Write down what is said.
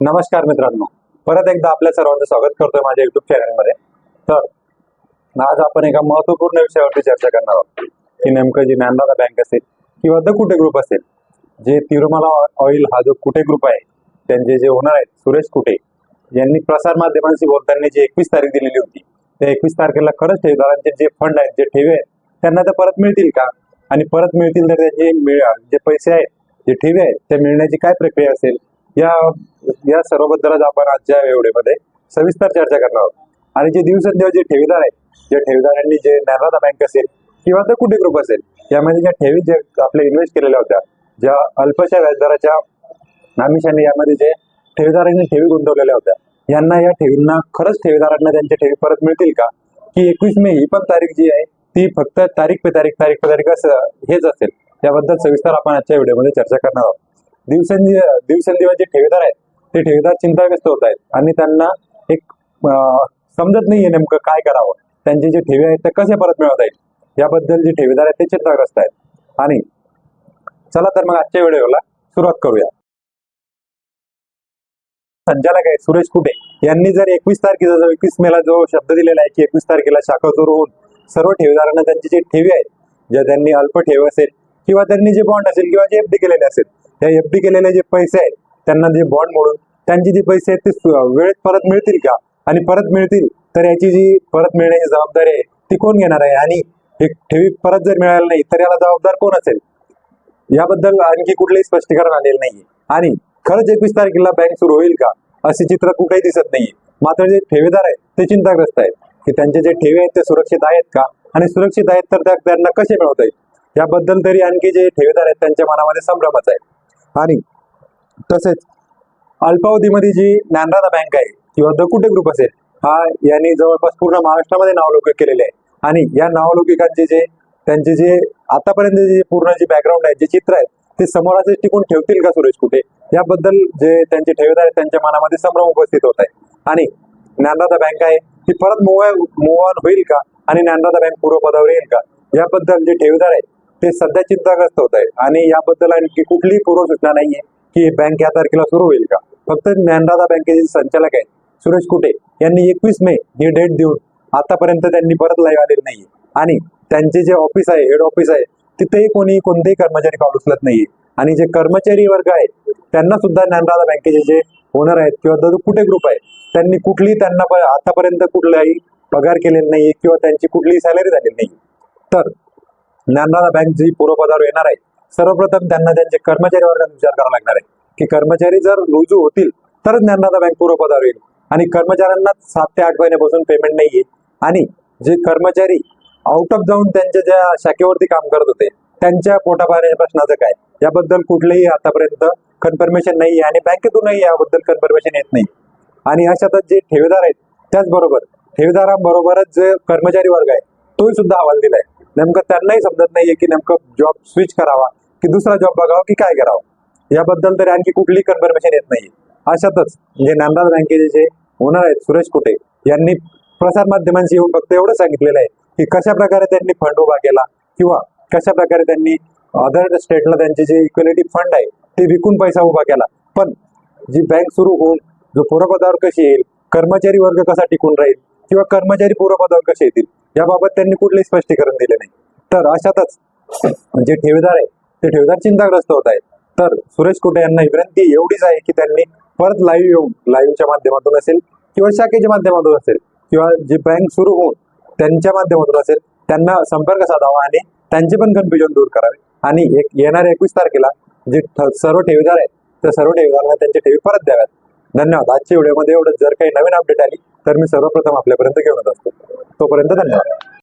नमस्कार मित्रांनो. परत एकदा आपल्या सर्वांचं स्वागत करतोय माझ्या युट्यूब चॅनलमध्ये तर आज आपण एका महत्त्वपूर्ण विषयावरती चर्चा करणार आहोत. की नेमकं जी ज्ञानदाता बँक असेल किंवा द कुटे ग्रुप असेल जे तिरुमाला ऑइल हा जो कुटे ग्रुप आहे त्यांचे जे ओनर आहेत सुरेश कुटे यांनी प्रसार माध्यमांशी बोलताना जी एकवीस तारीख दिलेली होती त्या एकवीस तारखेला खरंच ठेवीदारांचे जे फंड आहेत जे ठेवे आहेत त्यांना ते परत मिळतील का? आणि परत मिळतील तर त्याचे मिळ- जे पैसे आहेत जे ठेवे आहेत ते मिळण्याची काय प्रक्रिया असेल? या या सर्वबद्दलच आपण आजच्या एवढेमध्ये सविस्तर चर्चा करणार आहोत. आणि जे दिवसेंदिवस जे ठेवीदार आहेत जे ठेवीदारांनी जे नर्मदा बँक असेल किंवा तर कुठे ग्रुप असेल यामध्ये ज्या ठेवी जे आपल्या इन्व्हेस्ट केलेल्या होत्या ज्या अल्पशा व्याजदराच्या आमिषाने यामध्ये जे ठेवीदारांनी ठेवी गुंतवलेल्या होत्या यांना या ठेवींना खरंच ठेवीदारांना त्यांच्या ठेवी परत मिळतील का? की एकवीस मे ही पण तारीख जी आहे ती फक्त तारीख पे तारीख तारीख पे तारीख असं हेच असेल. त्याबद्दल सविस्तर आपण आजच्या व्हिडिओमध्ये चर्चा करणार आहोत. दिवसेंदिवस दिवसेंदिवस जे ठेवीदार आहेत ते ठेवीदार चिंताग्रस्त होत आहेत. आणि त्यांना एक समजत नाहीये नेमकं काय करावं. त्यांचे जे ठेवी आहेत ते कसे परत मिळवता येईल? याबद्दल जे ठेवीदार आहेत ते चिंताग्रस्त आहेत. आणि चला तर मग आजच्या व्हिडिओला सुरुवात करूया. संचालक आहे सुरेश कुटे. यांनी जर एकवीस तारखेचा जो एकवीस मेला जो शब्द दिलेला आहे की एकवीस तारखेला शाखा सुरू होऊन सर्व ठेवीदारांना त्यांची जे ठेवी आहेत ज्या त्यांनी अल्प ठेव असेल किंवा त्यांनी जे बॉन्ड असेल किंवा जे एफडी केलेले असेल त्या एफ डी केलेले जे पैसे आहेत त्यांना जे बॉन्ड मोडून त्यांची जे पैसे आहेत ते सु- वेळेत परत मिळतील का? आणि परत मिळतील तर याची जी परत मिळण्याची जबाबदारी आहे ती कोण घेणार आहे? आणि हे ठेवी परत जर मिळाली नाही तर याला जबाबदार कोण असेल? याबद्दल आणखी कुठलेही स्पष्टीकरण आलेलं नाहीये. आणि खरंच एकवीस तारखेला बँक सुरू होईल का? असे चित्र कुठेही दिसत नाहीये. मात्र जे ठेवीदार आहेत ते चिंताग्रस्त आहेत की त्यांचे जे ठेवे आहेत ते सुरक्षित आहेत का? आणि सुरक्षित आहेत तर त्या- त्यांना कसे मिळवता येईल? याबद्दल तरी आणखी जे ठेवीदार आहेत त्यांच्या मनामध्ये संभ्रमच आहे. आणि तसेच अल्पावधीमध्ये जी ज्ञानदादा बँक आहे किंवा द ग्रुप असेल हा यांनी जवळपास पूर्ण महाराष्ट्रामध्ये नावलौकिक केलेले आहे. आणि या नावलौकिकांचे जे त्यांचे जे आतापर्यंत जे पूर्ण जे बॅकग्राऊंड आहे जे चित्र आहे ते समोर असे टिकून ठेवतील का सुरेश कुठे? याबद्दल जे त्यांचे ठेवीदार आहेत त्यांच्या मनामध्ये संभ्रम उपस्थित होत आहे. आणि ज्ञानदादा बँक आहे ती परत मूव मूव ऑन होईल का? आणि ज्ञानदादा बँक पूर्वपदावर येईल का? याबद्दल जे ठेवीदार आहेत ते सध्या चिंताग्रस्त होत आहेत. आणि याबद्दल आणखी कुठलीही पूर्वसूचना नाहीये की बँक या तारखेला सुरू होईल का. फक्त ज्ञानदादा बँकेचे संचालक आहेत सुरेश कुटे यांनी एकवीस मे ही डेट देऊन आतापर्यंत त्यांनी परत लाईव्ह आलेले नाहीये. आणि त्यांचे जे ऑफिस आहे हेड ऑफिस आहे तिथेही कोणी कोणतेही कर्मचारी पाऊल उचलत नाहीये. आणि जे कर्मचारी वर्ग आहे त्यांना सुद्धा ज्ञानदादा बँकेचे जे ओनर आहेत किंवा जो कुठे ग्रुप आहे त्यांनी कुठली त्यांना आतापर्यंत कुठलाही पगार केलेला नाहीये किंवा त्यांची कुठलीही सॅलरी झालेली नाही तर ज्ञानदादा बँक जी पूर्वपदावर येणार आहे सर्वप्रथम त्यांना त्यांचे कर्मचारी वर्गात विचार करावा लागणार आहे. की कर्मचारी जर रुजू होतील तरच ज्ञानदादा बँक पूर्वपदावर येईल आणि कर्मचाऱ्यांना सात ते आठ महिन्यापासून पेमेंट नाहीये. आणि जे कर्मचारी आउट ऑफ जाऊन त्यांच्या ज्या शाखेवरती काम करत होते त्यांच्या पोटापाण्याच्या प्रश्नाचं काय? याबद्दल कुठलेही आतापर्यंत कन्फर्मेशन नाही आणि बँकेतूनही याबद्दल कन्फर्मेशन येत नाही. आणि अशातच जे ठेवीदार आहेत त्याचबरोबर ठेवीदारांबरोबरच जे कर्मचारी वर्ग आहे तोही सुद्धा अहवाल दिलाय. नेमकं त्यांनाही समजत नाहीये की नेमकं जॉब स्विच करावा की दुसरा जॉब बघावा की काय करावं. याबद्दल तरी आणखी कुठलीही कन्फर्मेशन येत नाही अशातच म्हणजे नांदार बँकेचे जे ओनर आहेत सुरेश कुटे यांनी प्रसार माध्यमांशी येऊन फक्त एवढं सांगितलेलं आहे की कशा प्रकारे त्यांनी फंड उभा केला किंवा कशा प्रकारे त्यांनी अदर स्टेटला त्यांचे जे इक्विलिटी फंड आहे ते विकून पैसा उभा केला. पण जी बँक सुरू होऊन जो पूर्वपदावर कशी येईल कर्मचारी वर्ग कसा टिकून राहील किंवा कर्मचारी पूर्वपदावर कसे येतील याबाबत त्यांनी कुठलेही स्पष्टीकरण दिले नाही. तर अशातच जे ठेवीदार आहे ते ठेवीदार चिंताग्रस्त होत आहेत. तर सुरेश कुटे यांना विनंती एवढीच आहे की त्यांनी परत लाईव्ह येऊन लाईव्हच्या माध्यमातून असेल किंवा शाखेच्या माध्यमातून असेल किंवा जी बँक सुरू होऊन त्यांच्या माध्यमातून असेल त्यांना संपर्क साधावा आणि त्यांचे पण कन्फ्युजन दूर करावे. आणि एक येणाऱ्या एकवीस तारखेला जे ठ- सर्व ठेवीदार आहेत त्या सर्व ठेवीदारांना त्यांची ठेवी परत द्याव्यात धन्यवाद. आजच्या व्हिडिओमध्ये एवढं जर काही नवीन अपडेट आली तर मी सर्वप्रथम आपल्यापर्यंत घेऊन येत असतो. तोपर्यंत धन्यवाद.